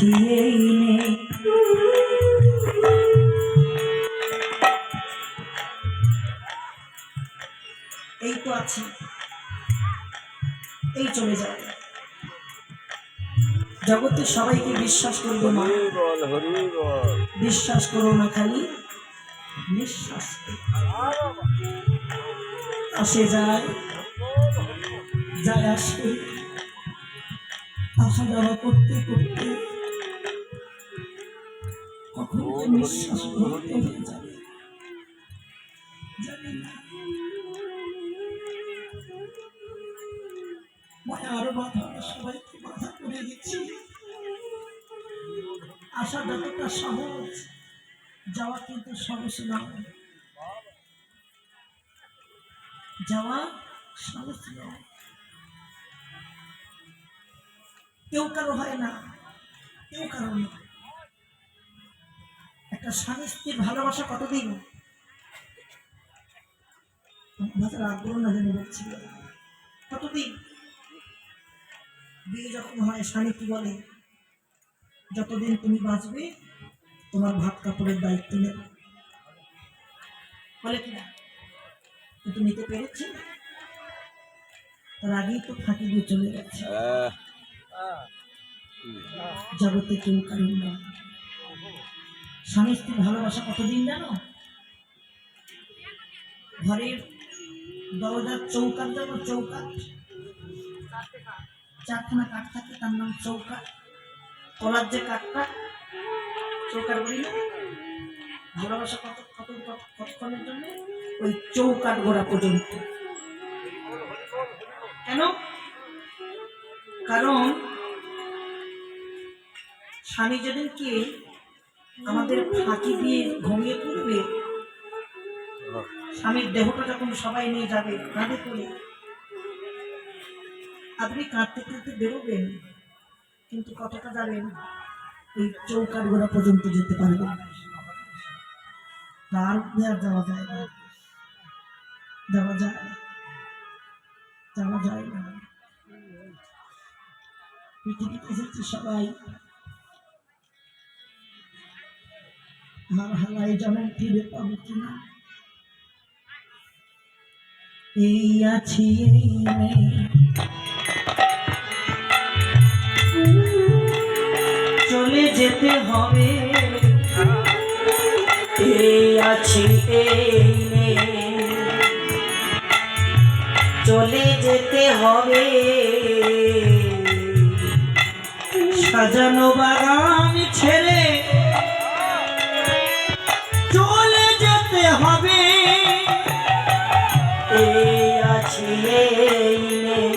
এই তো আছি। এই চলে যাবে জগতে সবাইকে বিশ্বাস করব মা। বল বিশ্বাস করো না খালি নিঃশ্বাস। আসে যায় যায় আসে। আসা যাওয়া করতে করতে নিঃশ্বাস যাবে মায়ার বাধা সবাইকে বাধা করে দিচ্ছি যতটা সহজ যাওয়া কিন্তু সহজ নয় যাওয়া সহজ নয় কেউ কারও হয় না, কেউ কারও না একটা স্বামী স্ত্রীর ভালোবাসা কতদিন? মাথার আগ্রহ না জেনে বলছি। কতদিন? বিয়ে যখন হয় স্বামী কি বলে? যতদিন তুমি বাঁচবে তোমার ভাত কাপড়ের দায়িত্ব নেবে। বলে কিনা কিন্তু নিতে পেরেছি। তার আগেই তো ফাঁকি দিয়ে চলে গেছে। জগতে কেউ কারণ না। স্বামী স্ত্রীর ভালোবাসা কতদিন জানো? ঘরের দরজার চৌকাট জানো? চৌকাট চারখানা কাঠ থাকে, তার নাম চৌকাট তলার যে কাঠটা চৌকাট বলি না? ভালোবাসা কত কত কত- কতক্ষণের জন্য? ওই চৌকাট গোড়া পর্যন্ত। কেন? কারণ স্বামী যেদিনকে আমাদের ফাঁকি দিয়ে ঘুমিয়ে পড়বে। স্বামীর দেহটা যখন সবাই নিয়ে যাবে কাঁধে করে আপনি কাঁদতে কাঁদতে বেরোবেন, কিন্তু কতটা যাবেন এই চৌকাট গোড়া পর্যন্ত যেতে পারবেন তার যাওয়া যায় না। যাওয়া যায়। যাওয়া যায় না। পৃথিবীতে এসেছি সবাই। যেমন ফিরে পাবো কিনা? এই আছি চলে যেতে হবে। এই আছি এই চলে যেতে হবে। সাজানো বাগান ছেড়ে যেতে হবে। এই আছি এই